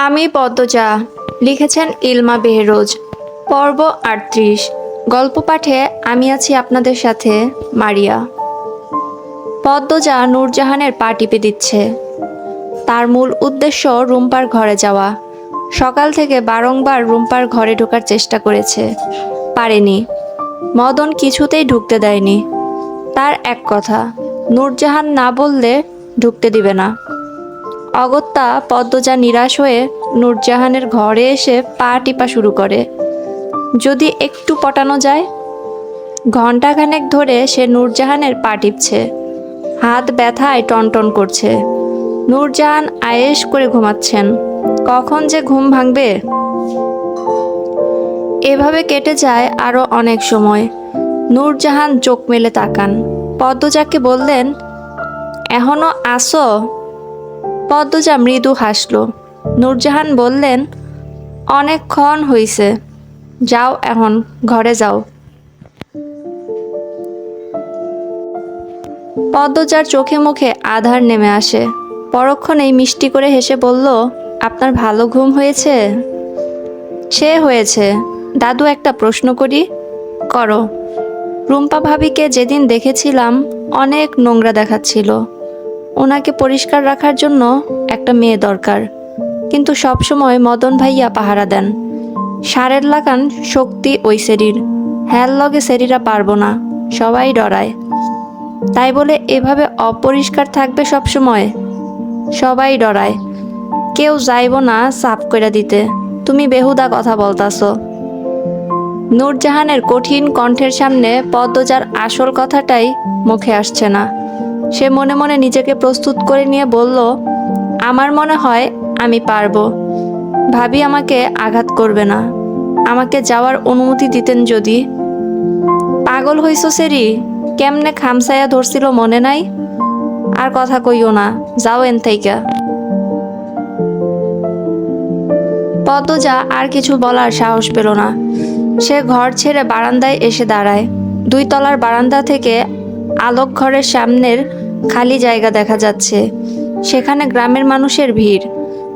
আমি পদ্মজা, লিখেছেন ইলমা বেহরোজ, পর্ব আটত্রিশ। গল্প পাঠে আমি আছি আপনাদের সাথে, মারিয়া। পদ্মজা নূরজাহানের পা টিপে দিচ্ছে। তার মূল উদ্দেশ্য রুম্পার ঘরে যাওয়া। সকাল থেকে বারংবার রুম্পার ঘরে ঢোকার চেষ্টা করেছে। পারেনি। মদন কিছুতেই ঢুকতে দেয়নি। তার এক কথা, নূরজাহান না বললে ঢুকতে দিবে না। অগত্যা পদ্মজা নিরাশ হয়ে নূরজাহানের ঘরে এসে পা টিপা শুরু করে। যদি একটু পটানো যায়? ঘণ্টাখানেক ধরে সে নূরজাহানের পা টিপছে। হাত ব্যথায় টনটন করছে। নূরজাহান আয়েশ করে ঘুমাচ্ছেন। কখন যে ঘুম ভাঙবে? এভাবে কেটে যায় আরও অনেক সময়। নূরজাহান চোখ মেলে তাকান। পদ্মজাকে বললেন, এখনও আসো? পদ্মজা মৃদু হাসল। নূরজাহান বললেন অনেকক্ষণ হইছে। যাও এখন, ঘরে যাও। পদ্মজার চোখে মুখে আধার নেমে আসে। পরক্ষণেই মিষ্টি করে হেসে বলল, আপনার ভালো ঘুম হয়েছে? সে হয়েছে। দাদু একটা প্রশ্ন করি, করো। রুম্পা ভাবিকে যেদিন দেখেছিলাম, অনেক নোংরা দেখাচ্ছিল। ওনাকে পরিষ্কার রাখার জন্য একটা মেয়ে দরকার। কিন্তু সবসময় মদন ভাইয়া পাহারা দেন। সারের লাগান শক্তি ওই সেরির। হ্যাল লগে সেরিরা পারব না, সবাই ডরায়। তাই বলে এভাবে অপরিষ্কার থাকবে সবসময়? সবাই ডরায়। কেউ যাইব না সাফ করে দিতে। তুমি বেহুদা কথা বলতাছো। নূরজাহানের কঠিন কণ্ঠের সামনে পদ্মজার আসল কথাটাই মুখে আসছে না। সে মনে মনে নিজেকে প্রস্তুত করে নিয়ে বলল, আমার মনে হয় আমি পারব। ভাবি আমাকে আঘাত করবে না। আমাকে যাওয়ার অনুমতি দিতেন যদি। পাগল হইস সেরি, কেমনে খামসায়া ধরছিল মনে নাই? আর কথা কইও না, যাও এন থাইকা। পদ্মজা আর কিছু বলার সাহস পেল না। সে ঘর ছেড়ে বারান্দায় এসে দাঁড়ায়। দুই তলার বারান্দা থেকে আলোক ঘরের সামনের খালি জায়গা দেখা যাচ্ছে। সেখানে গ্রামের মানুষের ভিড়।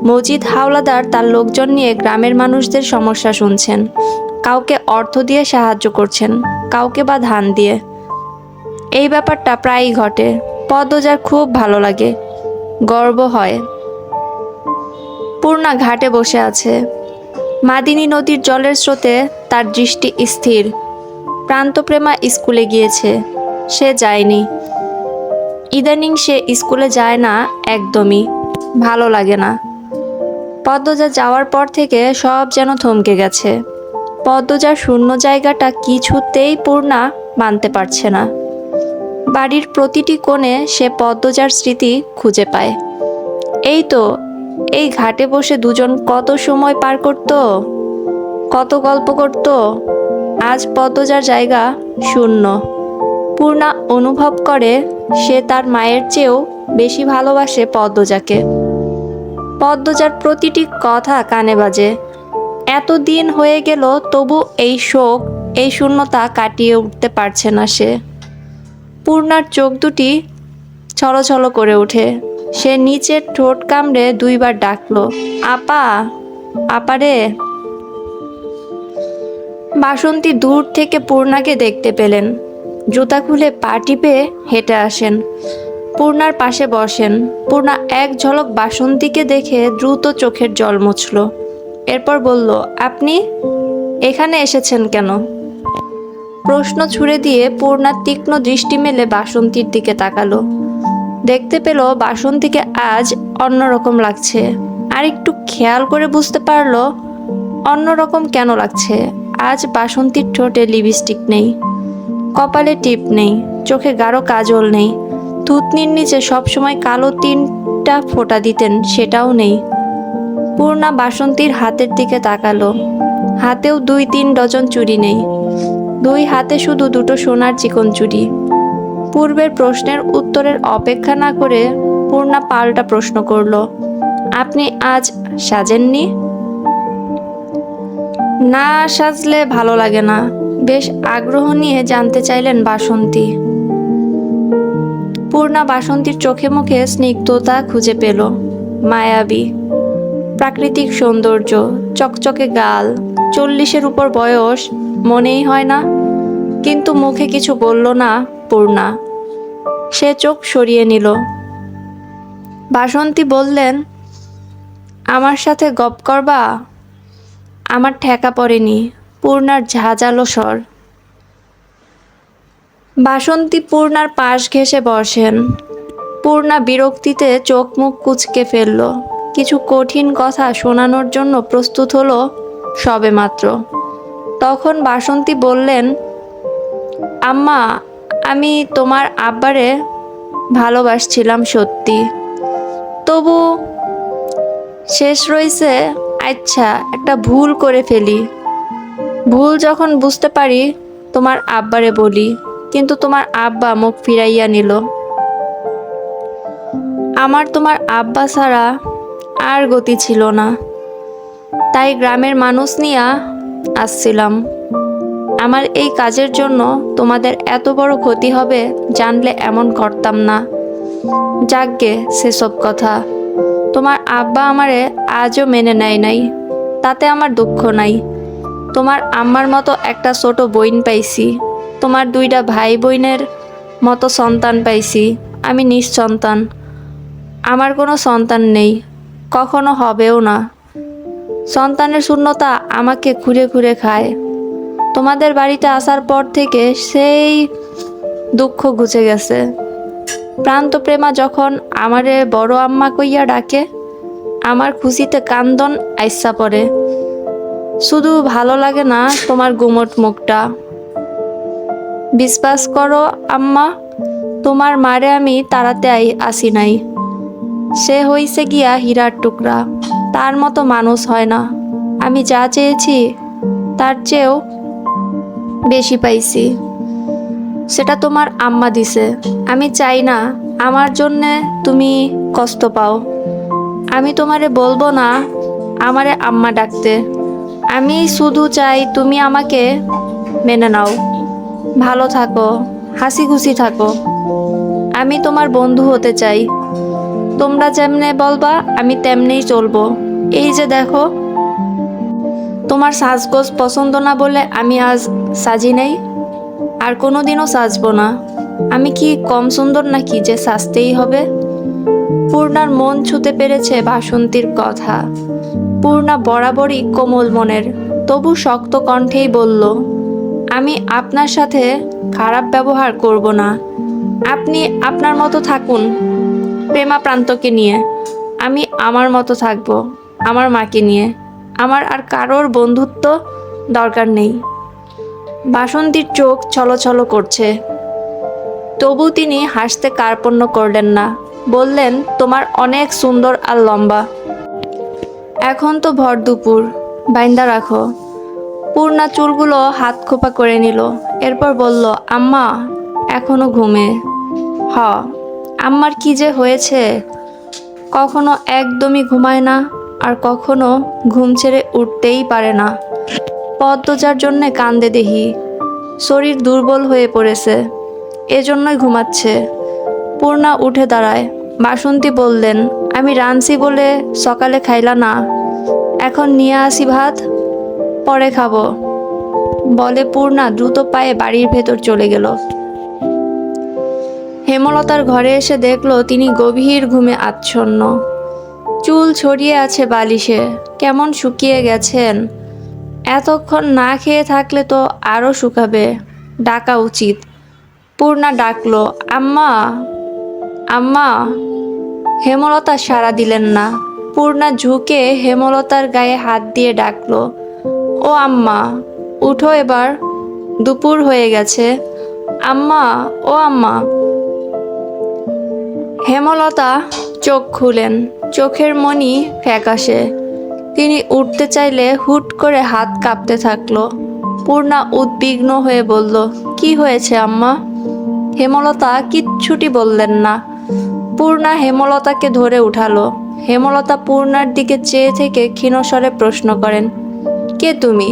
মজিদ হাওলাদার তার লোকজন নিয়ে গ্রামের মানুষদের সমস্যা শুনছেন। কাউকে অর্থ দিয়ে সাহায্য করছেন, কাউকে বা ধান দিয়ে। এই ব্যাপারটা প্রায়ই ঘটে। পদ্মজার খুব ভালো লাগে। গর্ব হয়। পূর্ণা ঘাটে বসে আছে। মাদিনী নদীর জলের স্রোতে তার দৃষ্টি স্থির। প্রান্তপ্রেমা স্কুলে গিয়েছে। সে যায়নি। ইদানিং সে স্কুলে যায় না একদমই। ভালো লাগে না। পদ্মজা যাওয়ার পর থেকে সব যেন থমকে গেছে। পদ্মজার শূন্য জায়গাটা কিছুতেই পূর্ণা মানতে পারছে না। বাড়ির প্রতিটি কোণে সে পদ্মজার স্মৃতি খুঁজে পায়। এই তো, এই ঘাটে বসে দুজন কত সময় পার করত? কত গল্প করত? আজ পদ্মজার জায়গা শূন্য। পূর্ণা অনুভব করে, সে তার মায়ের চেয়েও বেশি ভালোবাসে পদ্মজাকে। পদ্মজার প্রতিটি কথা কানে বাজে। এত দিন হয়ে গেল, তবু এই শোক, এই শূন্যতা কাটিয়ে উঠতে পারছে না সে। পূর্ণার চোখ দুটি ছলছল করে ওঠে। সে নিচের ঠোঁট কামড়ে দুইবার ডাকলো, আপা আপারে বাসন্তী দূর থেকে পূর্ণাকে দেখতে পেলেন। জুতা খুলে পা টিপে হেঁটে আসেন। পূর্ণার পাশে বসেন। পূর্ণা এক ঝলক বাসন্তীকে দেখে দ্রুত চোখের জল মুছল। এরপর বলল, আপনি এখানে এসেছেন কেন? প্রশ্ন ছুড়ে দিয়ে পূর্ণা তীক্ষ্ণ দৃষ্টি মেলে বাসন্তীর দিকে তাকালো। দেখতে পেল বাসন্তীকে আজ অন্যরকম লাগছে। আর একটু খেয়াল করে বুঝতে পারল, অন্যরকম কেন লাগছে? আজ বাসন্তীর ঠোঁটে লিপস্টিক নেই। কপালে টিপ নেই, চোখে গাঢ় কাজল নেই। থুতনির নিচে সবসময় কালো তিনটা ফোঁটা দিতেন, সেটাও নেই। পূর্ণা বাসন্তীর হাতের দিকে তাকালো। হাতেও দুই তিন ডজন চুড়ি নেই। দুই হাতে শুধু দুটো সোনার চিকন চুড়ি। পূর্বের প্রশ্নের উত্তরের অপেক্ষা না করে পূর্ণা পাল্টা প্রশ্ন করল, আপনি আজ সাজেননি? না সাজলে ভালো লাগে না। বেশ আগ্রহ নিয়ে জানতে চাইলেন বাসন্তী। পূর্ণা বাসন্তীর চোখে মুখে স্নিগ্ধতা খুঁজে পেল। মায়াবী। প্রাকৃতিক সৌন্দর্য, চকচকে গাল, চল্লিশের উপর বয়স, মনেই হয় না, কিন্তু মুখে কিছু বলল না পূর্ণা। সে চোখ সরিয়ে নিল। বাসন্তী বললেন, আমার সাথে গপ করবা আমার ঠেকা পড়েনি। পূর্ণার ঝাঁঝালো স্বর। বাসন্তী পূর্ণার পাশ ঘেঁষে বসেন। পূর্ণা বিরক্তিতে চোখ মুখ কুচকে ফেলল। কিছু কঠিন কথা শোনানোর জন্য প্রস্তুত হলো সবেমাত্র। তখন বাসন্তী বললেন, আম্মা, আমি তোমার আব্বারে ভালোবাসছিলাম সত্যি। তবু শেষ রয়েছে আচ্ছা একটা ভুল করে ফেলি। ভুল যখন বুঝতে পারি, তোমার আব্বারে বলি, কিন্তু তোমার আব্বা মুখ ফিরাইয়া নিল। আমার তোমার আব্বা ছাড়া আর গতি ছিল না। তাই গ্রামের মানুষ নিয়া আসছিলাম। আমার এই কাজের জন্য তোমাদের এত বড় ক্ষতি হবে জানলে এমন করতাম না। যাকগে সেসব কথা। তোমার আব্বা আমারে আজও মেনে নেয় নাই, তাতে আমার দুঃখ নাই। তোমার আম্মার মতো একটা ছোট বইন পাইছি। তোমার দুইটা ভাই বোনের মতো সন্তান পাইছি। আমি নিঃসন্তান। আমার কোনো সন্তান নেই। কখনো হবেও না। সন্তানের শূন্যতা আমাকে ঘুরে ঘুরে খায়। তোমাদের বাড়িতে আসার পর থেকে সেই দুঃখ ঘুচে গেছে। প্রান্ত প্রেমা যখন আমারে বড় আম্মা কইয়া ডাকে, আমার খুশিতে কান্দন আইসা পড়ে। শুধু ভালো লাগে না তোমার গুমট মুখটা। বিশ্বাস করো আম্মা, তোমার মারে আমি তাড়াতে আসি নাই। সে হইছে গিয়া হীরার টুকরা। তার মতো মানুষ হয় না। আমি যা চেয়েছি, তার চেয়েও বেশি পাইছি। সেটা তোমার আম্মা দিছে। আমি চাই না, আমার জন্যে তুমি কষ্ট পাও। আমি তোমারে বলব না, আমারে আম্মা ডাকতে। আমি শুধু চাই তুমি আমাকে মেনে নাও। ভালো থাকো হাসি খুশি থাকো। আমি তোমার বন্ধু হতে চাই। তোমরা যেমনে বলবা, আমি তেমনেই চলবো। এই যে দেখো, তোমার সাজগোজ পছন্দ না বলে আমি আজ সাজি নাই, আর কোনো দিনও সাজবো না। আমি কি কম সুন্দর নাকি যে সাজতেই হবে? পূর্ণার মন ছুতে পেরেছে বাসন্তীর কথা। পূর্ণা বরাবরই কোমল মনের। তবু শক্ত কণ্ঠেই বলল, আমি আপনার সাথে খারাপ ব্যবহার করব না। আপনি আপনার মতো থাকুন প্রেমা প্রান্তকে নিয়ে। আমি আমার মতো থাকব আমার মাকে নিয়ে। আমার আর কারোর বন্ধুত্ব দরকার নেই। বাসন্তীর চোখ ছলছল করছে। তবু তিনি হাসতে কার্পণ্য করলেন না। বললেন, তোমার অনেক সুন্দর আর লম্বা। এখন তো ভর দুপুর। বাইন্দা রাখো। পূর্ণা চুলগুলো হাত খোপা করে নিল। এরপর বলল, আম্মা, এখনও ঘুমে। হ, আম্মার কি যে হয়েছে? কখনো একদমই ঘুমায় না, আর কখনো ঘুম ছেড়ে উঠতেই পারে না। পদ্মজার জন্যে কান্দে দেহি। শরীর দুর্বল হয়ে পড়েছে। এজন্যই ঘুমাচ্ছে। পূর্ণা উঠে দাঁড়ায়। বাসন্তী বললেন আমি রানছি বলে সকালে খাইলা না। এখন নিয়ে আসি ভাত, পরে খাব। বলে পূর্ণা দ্রুত পায়ে বাড়ির ভেতর চলে গেল। হেমলতার ঘরে এসে দেখল তিনি গভীর ঘুমে আচ্ছন্ন। চুল ছড়িয়ে আছে বালিশে, কেমন শুকিয়ে গেছেন। এতক্ষণ না খেয়ে থাকলে তো আরও শুকাবে, ডাকা উচিত। পূর্ণা ডাকলো, আম্মা আম্মা। হেমলতা সাড়া দিলেন না। পূর্ণা ঝুঁকে হেমলতার গায়ে হাত দিয়ে ডাকল, ও আম্মা, উঠো এবার, দুপুর হয়ে গেছে। আম্মা, ও আম্মা। হেমলতা চোখ খুলেন, চোখের মনি ফ্যাকাশে। তিনি উঠতে চাইলে হুট করে হাত কাঁপতে থাকল। পূর্ণা উদ্বিগ্ন হয়ে বলল, কি হয়েছে আম্মা? হেমলতা কিচ্ছুটি বললেন না। পূর্ণা হেমলতাকে ধরে উঠালো। হেমলতা পূর্ণার দিকে চেয়ে থেকে ক্ষীণস্বরে প্রশ্ন করেন কে তুমি?